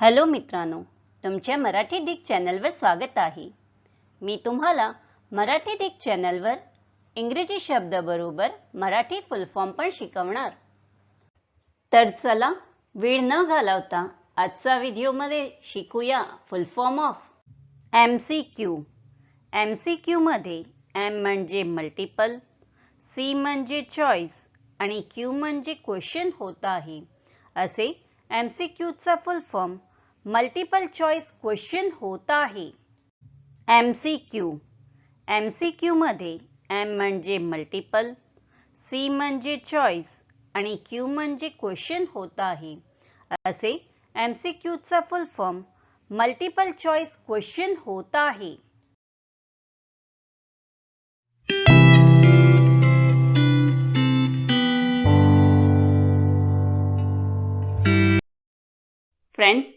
Hello मित्रांनो तुमच्या Marathi Dick चॅनलवर स्वागत आहे. मी तुम्हाला मराठी डिक चॅनलवर इंग्रजी शब्दाबरोबर मराठी फुल फॉर्म पण शिकवणार. तर चला वेळ न घालवता आजचा व्हिडिओमध्ये शिकूया full form of M C Q M C क्यूमध्ये M म्हणजे मल्टिपल सी म्हणजे चॉईस आणि क्यू म्हणजे क्वेश्चन होत आहे. असे M C क्यूचा full form multiple choice question होत आहे. M C Q M C क्यूमध्ये M म्हणजे मल्टिपल सी म्हणजे चॉईस आणि क्यू म्हणजे क्वेश्चन होत आहे. असे M C क्यूचा full form multiple choice question होत आहे. फ्रेंड्स